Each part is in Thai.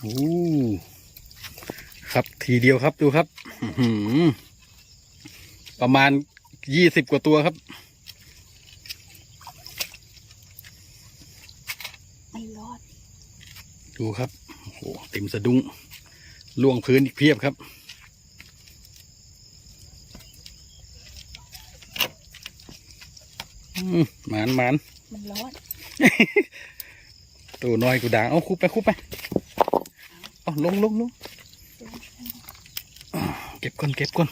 โอ้ครับทีเดียวครับดูครับอื้อหือประมาณยี่สิบกว่าตัวครับไม่รอด ดูครับโอ้โหเต็มสะดุ้งล่วงพื้นอีกเพียบครับอืมหมานหมานมันรอดตัวน้อยกูด่างเอาคุบไปคุบไป เอลงลงลงเก็บก่อนเก็บก่อน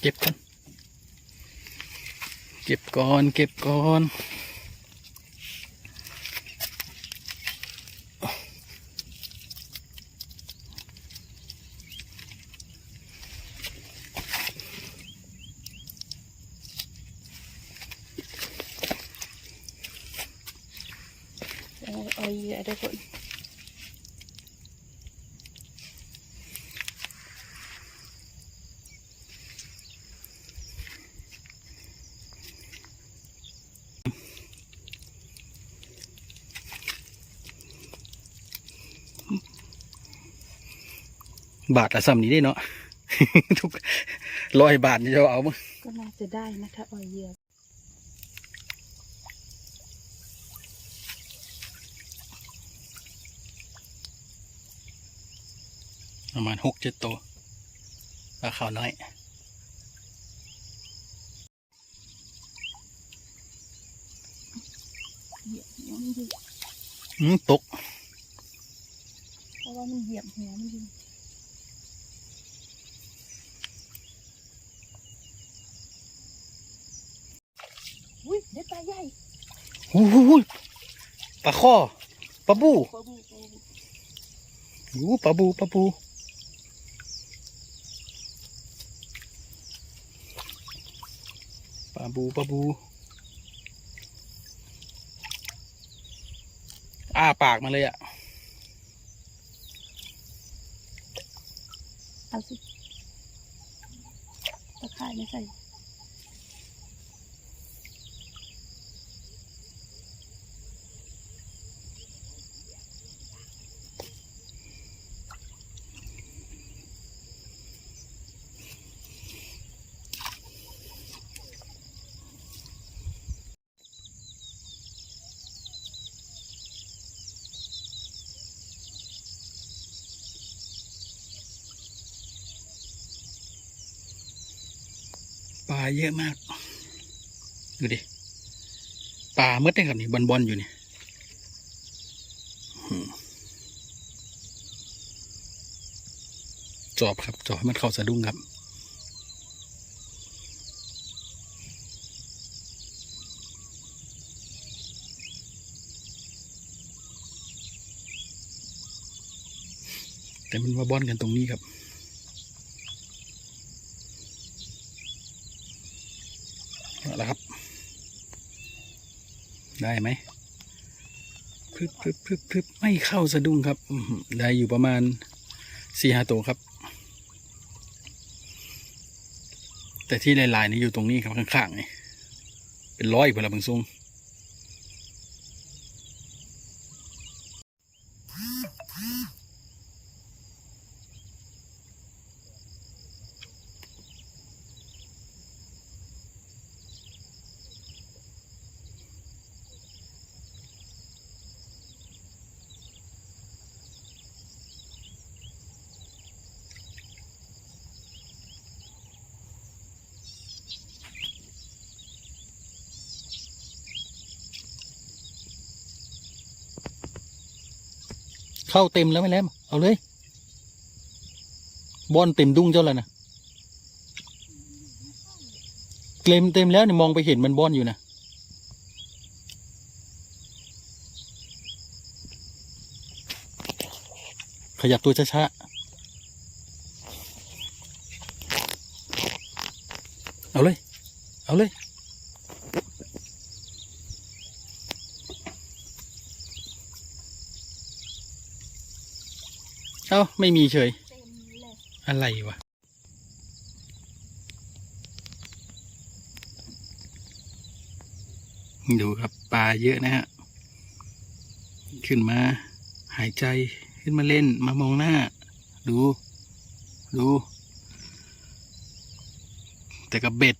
เก็บก่อนเก็บก่อนเก็บก่อนเอาเอาเยื่อด้วยคน บาทละซ้ำนี้ได้เนาะ ทุกร้อยบาทนี่จะเอามั้งก็น่าจะได้นะถ้าเอาเหยื่อประมาณหกเจ็ดตัวปลาขาวน้อยเหยียบหัวมันอยู่อืมตก เพราะว่ามันเหยียบหัวมันอยู่อุ้ยได้ปลาใหญ่ โอ้โหปลาข้อปลาบูหูปลาบูโอ้ปลาบูปลาบูปลาบูปลาบูอ้าปากมาเลยอะเอาสิตะข่ายไม่ใส่ ปลาเยอะมาก ดูดิปลาเมื่อได้ครับนี่บอลบอลๆอยู่นี่จอบครับ จอบมันเข้าสะดุ้งครับ แต่มันมาบอลกันตรงนี้ครับ เอาละครับ ได้ไหมพึบพึบพึบพึบไม่เข้าสะดุ้งครับ ได้อยู่ประมาณสี่ห้าตัวครับ แต่ที่ลายๆนี่อยู่ตรงนี้ครับข้างๆนี่เป็นร้อยพลังบางซุง เข้าเต็มแล้วไม่แล้วเอาเลยบอลเต็มดุ้งเจ้าแล้วนะเต็มเต็มแล้วเนี่ยมองไปเห็นมันบอลอยู่นะขยับตัวช้าๆเอาเลย เอาเลย เอาไม่มีเฉยเต็มเลยอะไรวะดูครับปลาเยอะนะฮะ ขึ้นมา หายใจขึ้นมาเล่นมามองหน้า ดู ดู แต่กับเบ็ด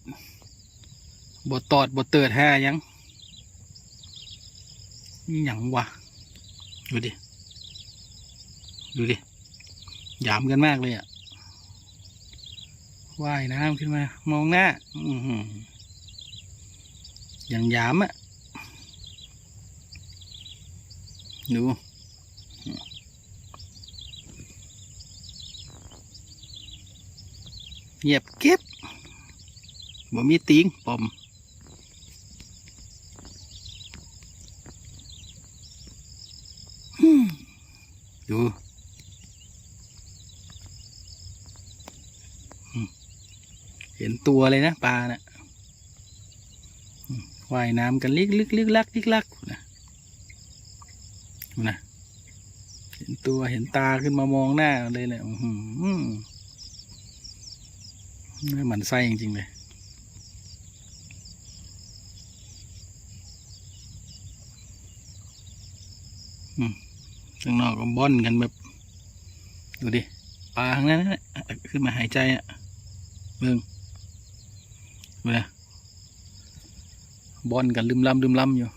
บตอดบเติดแห่ยังนี่หยังวะ ดูดิ ดูดิ หยามกันมากเลยอะ่ะว่ายน้ำขึ้นมา มองหน้า อือย่างหยามอะ่ะ ดูเงียบเก็บบ่มีติงปอมอืมดูอืมเห็น ตัวเลยนะปลานะ่ะว่ายน้ำกันลิกลึกลึกลักลิกลักนะนะเห็นตัวเห็นตาขึ้นมามองหน้าเลยแหละอื้อหือน่าหมันไส้จริงๆเลยข้างนอกก็บ่อนกันแบบ ดูดิ ปลาทั้งนั้นนะขึ้นมาหายใจอะเบิ่ง เวลาบ่อนกันลืมลำลืมลำอยู่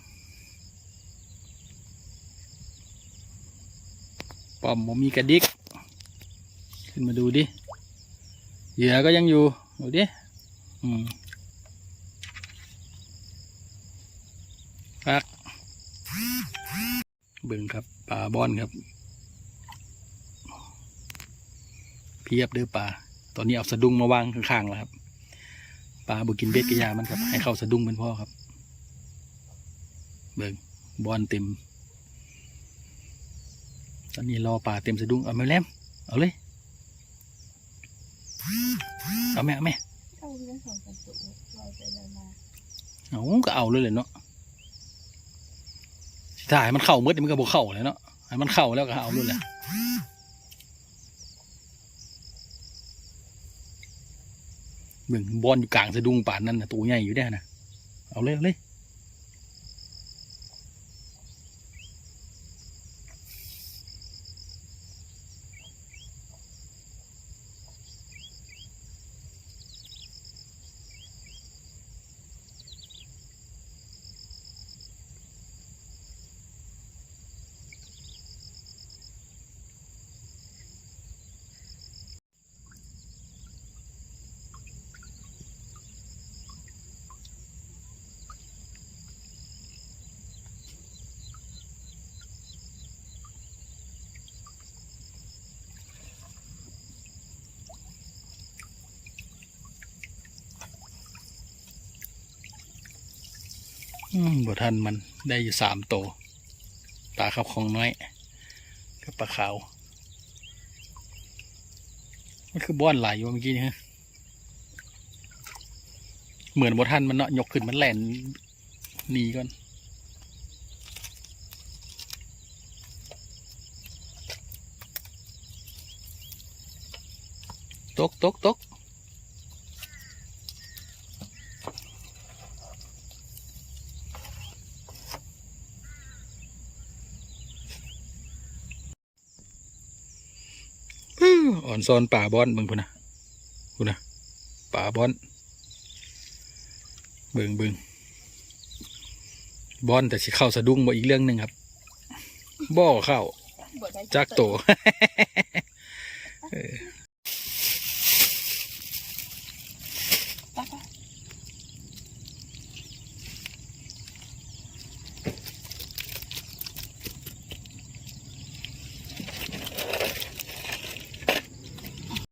ปอมผมมีกระดิก ขึ้นมาดูดิ เหยื่อก็ยังอยู่ ดูดิอืมปักเบิ่งครับปลาบอนครับ เพียบเด้อปลาตอนนี้เอาสะดุ้งมาวางข้างๆแล้วครับ ปลาบุกินเบ็ดกระยามันครับ ให้เข้าสะดุ้งเป็นพ่อครับ เบิ่งบอนเต็ม ตอนนี้รอปลาเต็มสะดุ้งเอาไหมแลมเอาเลย เอาไหมเอาไหมเข้าเรื่องของกันสุลอไปลยมาเอาก็เอาเลยเลยเนาะถ้าให้มันเข้ามืดมันก็บอกเข้าเลยเนาะให้มันเข้าแล้วก็เอาเลยแหละ เบิ่งบอลอยู่กลางสะดุ้งป่านนั้นนะตัวใหญ่อยู่ได้นะเอาเลยเอาเลย บ่ทันมันได้อยู่สามตัวปลาขับของน้อยกับปลาขาว มันคือบ้อนไหลายอยู่เมื่อกี้นี่ฮะเหมือนบ่ทันมันเนาะยกขึ้นมันแหลนหนีก่อนตกตกตก อื้ออ่อนซอนป่าบอนเบิ่งพุ่นนะพุ่นนะป่าบอนเบิ่งเบิ่งบอนแต่สิเข้าสะดุ้งบ่อีกเรื่องหนึ่งครับบ่เข้าบ่ได้จักโตเออ